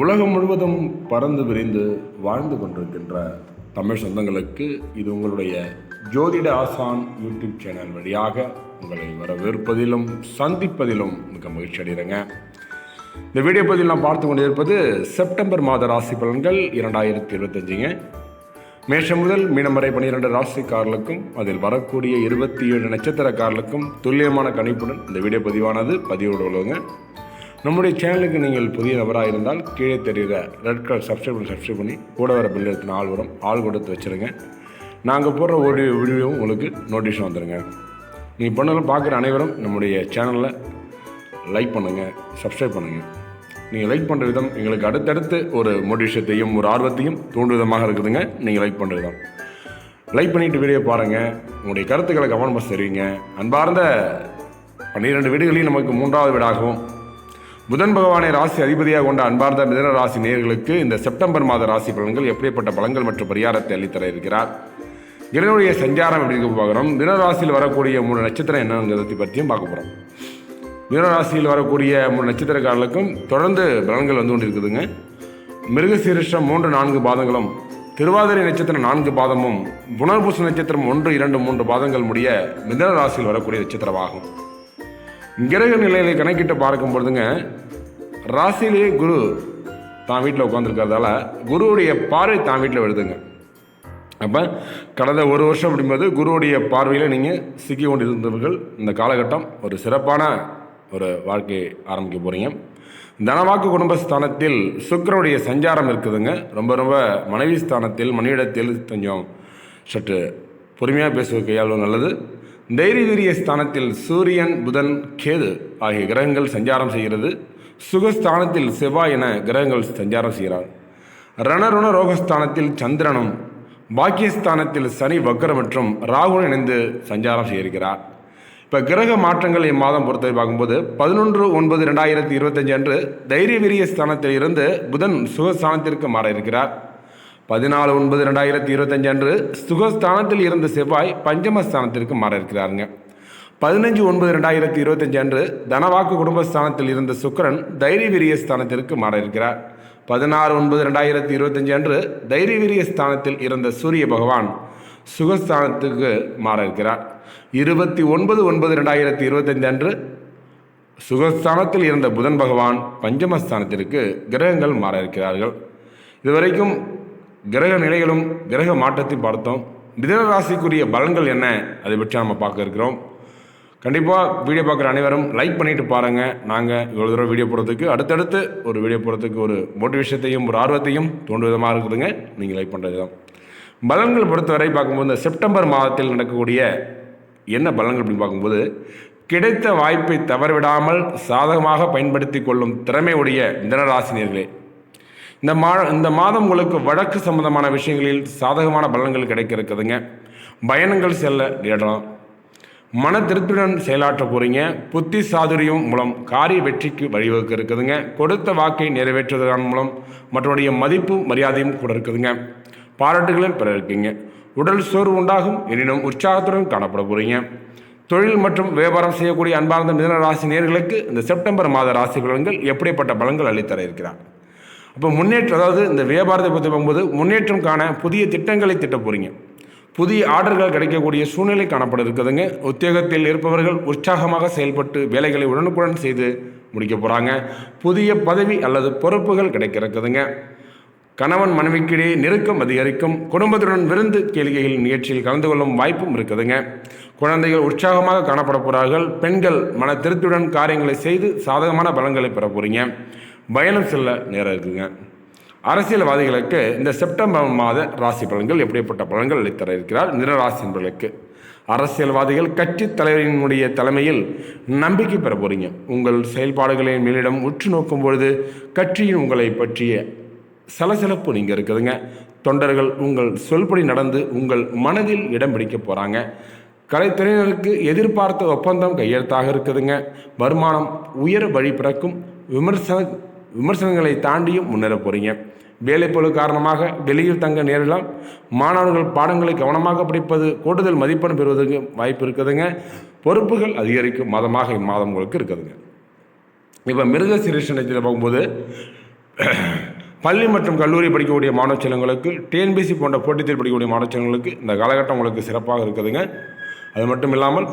உலகம் முழுவதும் பறந்து விரிந்து வாழ்ந்து கொண்டிருக்கின்ற தமிழ் சொந்தங்களுக்கு இது உங்களுடைய ஜோதிட ஆசான் யூடியூப் சேனல் வழியாக உங்களை வரவேற்பதிலும் சந்திப்பதிலும் மிக மகிழ்ச்சி அடைகிறேங்க. இந்த வீடியோ பதிவில் நான் பார்த்து கொண்டிருப்பது செப்டம்பர் மாத ராசி பலன்கள் இரண்டாயிரத்தி இருபத்தஞ்சுங்க. மேஷம் முதல் மீனம் வரை பனிரெண்டு ராசிக்காரர்களுக்கும் அதில் வரக்கூடிய இருபத்தி ஏழு நட்சத்திரக்காரர்களுக்கும் துல்லியமான கணிப்புடன் இந்த வீடியோ பதிவானது பதிவோடு உள்ளவங்க நம்முடைய சேனலுக்கு நீங்கள் புதிய நபராக இருந்தால் கீழே தெரிகிற ரெட் கலர் சப்ஸ்கிரைப் பண்ணி சப்ஸ்கிரைப் பண்ணி கூட வர பில் எடுத்து ஆள் வரும். ஆள் கொடுத்து வச்சுருங்க. நாங்கள் போடுற ஒரு வீடியோவும் உங்களுக்கு நோட்டிஃபிகேஷன் வந்துடுங்க நீங்கள் பண்ணலாம் பார்க்குற அனைவரும் நம்முடைய சேனலில் லைக் பண்ணுங்கள் சப்ஸ்கிரைப் பண்ணுங்கள் நீங்கள் லைக் பண்ணுற விதம் எங்களுக்கு அடுத்தடுத்து ஒரு மோட்டிவேஷத்தையும் ஒரு ஆர்வத்தையும் தூண்டு விதமாக இருக்குதுங்க. நீங்கள் லைக் பண்ணுற விதம். லைக் பண்ணிவிட்டு வீடியோ பாருங்கள் உங்களுடைய கருத்துக்களை கவனமாக தெரியுங்க தெரிவிங்க. அன்பார்ந்த பன்னிரெண்டு வீடுகளையும் நமக்கு மூன்றாவது வீடாகவும் புதன் பகவானை ராசி அதிபதியாக கொண்ட அன்பார்ந்த மிதன ராசி நேர்களுக்கு இந்த செப்டம்பர் மாத ராசி பலன்கள் எப்படிப்பட்ட பலன்கள் மற்றும் பரிகாரத்தை அளித்தர இருக்கிறார்? கிரகனுடைய சஞ்சாரம் எப்படி பார்க்குறோம். வரக்கூடிய மூணு நட்சத்திரம் என்னங்கிறதை பற்றியும் பார்க்க போகிறோம் மிதனராசியில் வரக்கூடிய மூணு நட்சத்திரக்காரர்களுக்கும் தொடர்ந்து பலன்கள் வந்து கொண்டு இருக்குதுங்க மிருகசீரிஷம் மூன்று நான்கு பாதங்களும் திருவாதிரை நட்சத்திரம் நான்கு பாதமும் புனர்பூச நட்சத்திரம் ஒன்று இரண்டு மூன்று பாதங்கள் முடிய மிதன ராசியில் வரக்கூடிய நட்சத்திரமாகும். கிரக நிலைகளை கணக்கிட்டு பார்க்கும் பொழுதுங்க ராசிலே குரு தான் வீட்டில் உட்காந்துருக்கிறதால குருவுடைய பார்வை தான் வீட்டில் விழுதுங்க. அப்போ கடந்த ஒரு வருஷம் அப்படிங்கும்போது குருவுடைய பார்வையில் நீங்கள் சிக்கி கொண்டிருந்தவர்கள் இந்த காலகட்டம் ஒரு சிறப்பான ஒரு வாழ்க்கையை ஆரம்பிக்க போகிறீங்க தனவாக்கு குடும்ப ஸ்தானத்தில் சுக்கரனுடைய சஞ்சாரம் இருக்குதுங்க. ரொம்ப ரொம்ப மனைவி ஸ்தானத்தில் மனைவிடத்தில் கொஞ்சம் சற்று பொறுமையாக பேசுவது கையாளுவது நல்லது. தைரியவீரிய ஸ்தானத்தில் சூரியன் புதன் கேது ஆகிய கிரகங்கள் சஞ்சாரம் செய்கிறது. சுகஸ்தானத்தில் செவ்வாய் என கிரகங்கள் சஞ்சாரம் செய்கிறார். ரணருண ரோகஸ்தானத்தில் சந்திரனும் பாக்கியஸ்தானத்தில் சனி வக்கரம் மற்றும் ராகுன் இணைந்து சஞ்சாரம் செய்திருக்கிறார் இப்போ கிரக மாற்றங்கள் இம்மாதம் பொறுத்தவரை பார்க்கும்போது பதினொன்று ஒன்பது ரெண்டாயிரத்தி இருபத்தஞ்சு அன்று தைரிய வீரிய ஸ்தானத்தில் இருந்து புதன் சுகஸ்தானத்திற்கு மாற இருக்கிறார். பதினாலு ஒன்பது ரெண்டாயிரத்தி இருபத்தஞ்சு அன்று சுகஸ்தானத்தில் இருந்த செவ்வாய் பஞ்சமஸ்தானத்திற்கு மாற இருக்கிறாருங்க பதினஞ்சு ஒன்பது ரெண்டாயிரத்தி இருபத்தஞ்சு அன்று தனவாக்கு குடும்பஸ்தானத்தில் இருந்த சுக்கரன் தைரிய வீரிய ஸ்தானத்திற்கு மாற இருக்கிறார் பதினாறு ஒன்பது ரெண்டாயிரத்தி இருபத்தஞ்சு அன்று தைரிய வீரிய ஸ்தானத்தில் இருந்த சூரிய பகவான் சுகஸ்தானத்துக்கு மாற இருக்கிறார் இருபத்தி ஒன்பது ஒன்பது ரெண்டாயிரத்தி இருபத்தஞ்சு அன்று சுகஸ்தானத்தில் இருந்த புதன் பகவான் பஞ்சமஸ்தானத்திற்கு கிரகங்கள் மாற இருக்கிறார்கள் இதுவரைக்கும் கிரக நிலைகளும் கிரக மாற்றத்தையும் பார்த்தோம். மிதன ராசிக்குரிய பலன்கள் என்ன? அதை பற்றி நம்ம பார்க்க இருக்கிறோம். கண்டிப்பாக வீடியோ பார்க்குற அனைவரும் லைக் பண்ணிவிட்டு பாருங்கள் நாங்கள் இவ்வளோ தூரம் வீடியோ போடுறதுக்கு அடுத்தடுத்து ஒரு வீடியோ போடுறதுக்கு ஒரு மோட்டிவேஷத்தையும் ஒரு ஆர்வத்தையும் தோன்று விதமாக இருக்குதுங்க. நீங்கள் லைக் பண்ணுறது தான். பலன்கள் பொறுத்தவரை பார்க்கும்போது இந்த செப்டம்பர் மாதத்தில் நடக்கக்கூடிய என்ன பலன்கள் அப்படின்னு பார்க்கும்போது கிடைத்த வாய்ப்பை தவறவிடாமல் சாதகமாக பயன்படுத்தி கொள்ளும் திறமையுடைய உடைய மிதனராசினியர்களே இந்த மா இந்த மாதம் உங்களுக்கு வழக்கு சம்பந்தமான விஷயங்களில் சாதகமான பலன்கள் கிடைக்க இருக்குதுங்க பயணங்கள் செல்ல இடம் மன திருப்தியுடன் செயலாற்ற போகிறீங்க புத்தி சாதுரியம் மூலம் காரிய வெற்றிக்கு வழிவகுக்க இருக்குதுங்க கொடுத்த வாக்கை நிறைவேற்றுவதன் மூலம் மற்றவருடைய மதிப்பு மரியாதையும் கூட இருக்குதுங்க. பாராட்டுகளும் பெற இருக்கீங்க. உடல் சோர்வு உண்டாகும். எனினும் உற்சாகத்துடன் காணப்பட போகிறீங்க தொழில் மற்றும் வியாபாரம் செய்யக்கூடிய அன்பார்ந்த மிதன ராசி நேர்களுக்கு இந்த செப்டம்பர் மாத ராசி பலன்கள் எப்படிப்பட்ட பலன்கள் அளித்தர இருக்கிறார்? அப்போ முன்னேற்றம் அதாவது இந்த வியாபாரத்தை பற்றி பார்க்கும்போது முன்னேற்றம் காண புதிய திட்டங்களை திட்ட போகிறீங்க புதிய ஆர்டர்கள் கிடைக்கக்கூடிய சூழ்நிலை காணப்பட இருக்குதுங்க. உத்தியோகத்தில் இருப்பவர்கள் உற்சாகமாக செயல்பட்டு வேலைகளை உடனுக்குடன் செய்து முடிக்க போகிறாங்க புதிய பதவி அல்லது பொறுப்புகள் கிடைக்க இருக்குதுங்க கணவன் மனைவிக்கிடையே நெருக்கம் அதிகரிக்கும். குடும்பத்துடன் விருந்து கேளிகைகள் நிகழ்ச்சியில் கலந்து கொள்ளும் வாய்ப்பும் இருக்குதுங்க. குழந்தைகள் உற்சாகமாக காணப்பட போகிறார்கள் பெண்கள் மன திருப்தியுடன் காரியங்களை செய்து சாதகமான பலன்களை பெற போகிறீங்க பயணம் செல்ல நேரம் இருக்குங்க. அரசியல்வாதிகளுக்கு இந்த செப்டம்பர் மாத ராசி பலன்கள் எப்படிப்பட்ட பலன்கள் அளித்தர இருக்கிறார்? நிறராசி என்பர்களுக்கு அரசியல்வாதிகள் கட்சி தலைவரினுடைய தலைமையில் நம்பிக்கை பெற போறீங்க. உங்கள் செயல்பாடுகளை மேலிடம் உற்று நோக்கும் பொழுது கட்சியின் உங்களை பற்றிய சலசலப்பு நீங்கள் இருக்குதுங்க. தொண்டர்கள் உங்கள் சொல்படி நடந்து உங்கள் மனதில் இடம் பிடிக்க போகிறாங்க கலைத்துறையினருக்கு எதிர்பார்த்த ஒப்பந்தம் கையெழுத்தாக இருக்குதுங்க. வருமானம் உயர வழி பிறக்கும். விமர்சன விமர்சனங்களை தாண்டியும் முன்னேற போகிறீங்க வேலைப்பளு காரணமாக வெளியில் தங்க நேரலாம் மாணவர்கள் பாடங்களை கவனமாக படிப்பது கூடுதல் மதிப்பெண் பெறுவதற்கு வாய்ப்பு இருக்குதுங்க. பொறுப்புகள் அதிகரிக்கும் மாதமாக இம்மாதம் உங்களுக்கு இருக்குதுங்க. இப்போ மிருக சிறுஷனத்தில் போகும்போது பள்ளி மற்றும் கல்லூரி படிக்கக்கூடிய மாணவ செல்வங்களுக்கு டிஎன்பிசி போன்ற போட்டித்தில் படிக்கக்கூடிய மாணவ செல்வங்களுக்கு இந்த காலகட்டம் உங்களுக்கு சிறப்பாக இருக்குதுங்க. அது மட்டும் இல்லாமல்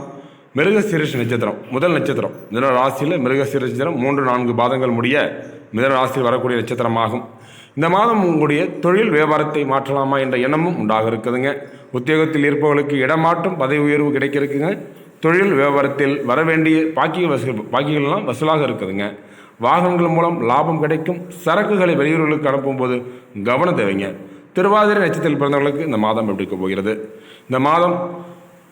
மிருகசீரிஷ நட்சத்திரம். முதல் நட்சத்திரம். மிதன ராசியில் மிருகசீரிஷ நட்சத்திரம். மூன்று நான்கு பாதங்கள் முடிய மிதன ராசியில் வரக்கூடிய நட்சத்திரமாகும். இந்த மாதம் உங்களுடைய தொழில் வியாபாரத்தை மாற்றலாமா என்ற எண்ணமும் உண்டாக இருக்குதுங்க. உத்தியோகத்தில் இருப்பவர்களுக்கு இடமாற்றம் பதவி உயர்வு கிடைக்க இருக்குங்க தொழில் வியாபாரத்தில் வர வேண்டிய பாக்கிய வசூல் பாக்கியங்கள்லாம் வசூலாக இருக்குதுங்க. வாகனங்கள் மூலம் லாபம் கிடைக்கும். சரக்குகளை வெளியூர்களுக்கு அனுப்பும்போது கவனம் தேவைங்க. திருவாதிரை நட்சத்திரத்தில் பிறந்தவர்களுக்கு இந்த மாதம் எப்படி போகிறது? இந்த மாதம்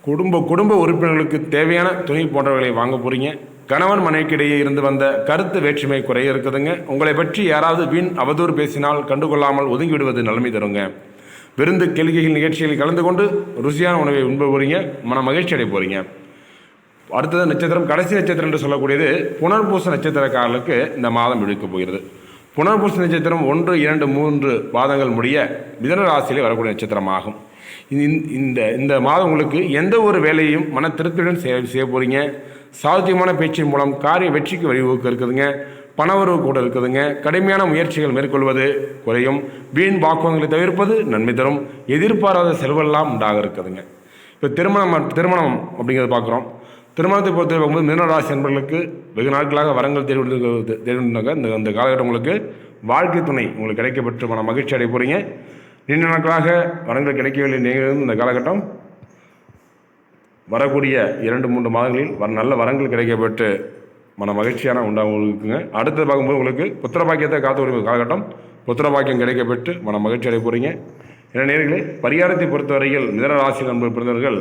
குடும்ப குடும்ப உறுப்பினர்களுக்கு தேவையான துணி போன்றவைகளை வாங்க போறீங்க. கணவன் மனைவிக்கிடையே இருந்து வந்த கருத்து வேற்றுமை குறைய இருக்குதுங்க. உங்களை பற்றி யாராவது வீண் அவதூறு பேசினால் கண்டுகொள்ளாமல் ஒதுங்கி விடுவது நன்மை தருங்க. விருந்து கேளிக்கைகள் நிகழ்ச்சிகளில் கலந்து கொண்டு ருசியான உணவை உண்ப போறீங்க. மன மகிழ்ச்சி அடைய போறீங்க. அடுத்தது நட்சத்திரம் கடைசி நட்சத்திரம் என்று சொல்லக்கூடியது புனர்பூச நட்சத்திரக்காரர்களுக்கு இந்த மாதம் இழுக்க போகிறது. புனர்பூச நட்சத்திரம் ஒன்று இரண்டு மூன்று பாதங்கள் முடிய மிதன ராசியிலே வரக்கூடிய நட்சத்திரமாகும். இந்த- இந்த இந்த மாதம் உங்களுக்கு எந்த ஒரு வேலையையும் மன திருப்தியுடன் செய்ய செய்ய போகிறீங்க சாத்தியமான பேச்சின் மூலம் காரிய வெற்றிக்கு வழிவகுக்க இருக்குதுங்க. பணவரவு கூட இருக்குதுங்க. கடுமையான முயற்சிகள் மேற்கொள்வது குறையும். வீண் வாக்குவங்களை தவிர்ப்பது நன்மை தரும். எதிர்பாராத செலவெல்லாம் உண்டாக இருக்குதுங்க. இப்போ திருமணம் திருமணம் அப்படிங்கிறத பார்க்குறோம். திருமணத்தை பொறுத்த பார்க்கும்போது மீனராசி என்பவர்களுக்கு வெகு நாட்களாக வரங்கள் தேடி தேடி இந்த அந்த காலகட்டம் உங்களுக்கு வாழ்க்கை துணை உங்களுக்கு கிடைக்கப்பட்டு மன மகிழ்ச்சி அடைய போகிறீங்க நீண்ட நாட்களாக வரங்கள் கிடைக்கவில்லை நீங்கள் இந்த காலகட்டம். வரக்கூடிய இரண்டு மூன்று மாதங்களில் வர நல்ல வரங்கள் கிடைக்கப்பட்டு மன மகிழ்ச்சியான உண்டாகுங்க இருக்குங்க அடுத்தது பார்க்கும்போது உங்களுக்கு புத்திர பாக்கியத்தை காத்து வரும் காலகட்டம். புத்திர பாக்கியம் கிடைக்கப்பட்டு மன மகிழ்ச்சி அடைய போகிறீங்க என நேர்களே பரிகாரத்தை பொறுத்தவரையில் மிதன ராசி நண்பர் பிறந்தவர்கள்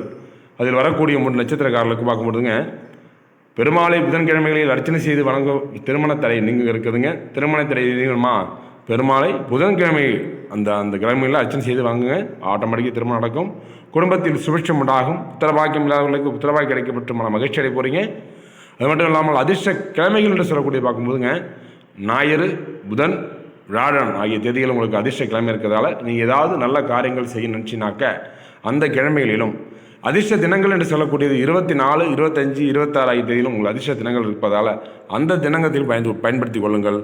அதில் வரக்கூடிய மூன்று நட்சத்திரக்காரர்களுக்கு பார்க்கும்போதுங்க பெருமாளை புதன்கிழமைகளில் அர்ச்சனை செய்து வழங்கும் திருமண தடை நீங்க இருக்குதுங்க. திருமண தடை நீங்கணுமா? பெருமாளை புதன்கிழமை அந்த அந்த கிழமையில் அர்ச்சனை செய்து வாங்குங்க. ஆட்டோமேட்டிக்காக திருமணம் நடக்கும். குடும்பத்தில் சுபிட்சம் உண்டாகும். உத்தரவாக்கியம் இல்லாதவர்களுக்கு உத்தரவாக்கி கிடைக்கப்பட்டு மன மகிழ்ச்சி அடைய போகிறீங்க அது மட்டும் இல்லாமல் அதிர்ஷ்ட கிழமைகள் என்று சொல்லக்கூடிய பார்க்கும்போதுங்க ஞாயிறு புதன் வியாழன் ஆகிய தேதிகள் உங்களுக்கு அதிர்ஷ்ட கிழமை இருக்கிறதால நீங்கள் ஏதாவது நல்ல காரியங்கள் செய்ய நினச்சினாக்க அந்த கிழமைகளிலும் அதிர்ஷ்ட தினங்கள் என்று சொல்லக்கூடியது இருபத்தி நாலு இருபத்தஞ்சு இருபத்தாறு ஆகிய தேதியிலும் உங்களுக்கு அதிர்ஷ்ட தினங்கள் இருப்பதால் அந்த தினங்கத்தில் பயந்து பயன்படுத்தி கொள்ளுங்கள்.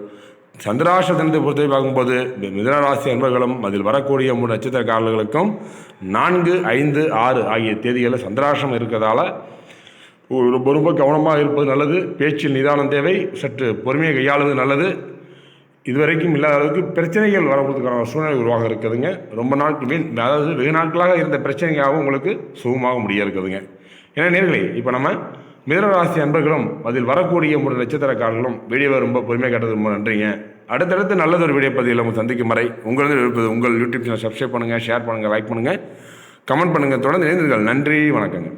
சந்திராசனத்தை பொறுத்தவரை பார்க்கும்போது மிதனராசி அன்பர்களும் அதில் வரக்கூடிய மூணு நட்சத்திரக்காரர்களுக்கும் நான்கு ஐந்து ஆறு ஆகிய தேதிகளில் சந்திராஷம் இருக்கிறதால ரொம்ப ரொம்ப கவனமாக இருப்பது நல்லது. பேச்சில் நிதானம் தேவை. சற்று பொறுமையை கையாளுவது நல்லது. இதுவரைக்கும் இல்லாத அளவுக்கு பிரச்சனைகள் வரப்படுறதுக்கான சூழ்நிலை உருவாக இருக்குதுங்க ரொம்ப நாட்கள் அதாவது வெகு நாட்களாக இருந்த பிரச்சனைக்காகவும் உங்களுக்கு சுகமாக முடிய இருக்குதுங்க ஏன்னா நேர்களே இப்போ நம்ம மிதனராசி அன்பர்களும் அதில் வரக்கூடிய மூன்று நட்சத்திரக்காரர்களும் வீடியோவை ரொம்ப பொறுமையாக கேட்டது ரொம்ப நன்றிங்க. அடுத்தடுத்து நல்லதொரு வீடியோ பதிவில் உங்கள் சந்திக்கும் வரை உங்களது இருப்பது உங்கள் யூடியூப் சேனல் சப்ஸ்கிரைப் பண்ணுங்கள் ஷேர் பண்ணுங்கள் லைக் பண்ணுங்கள் கமெண்ட் பண்ணுங்கள் தொடர்ந்து இணைந்தீர்கள் நன்றி வணக்கங்க.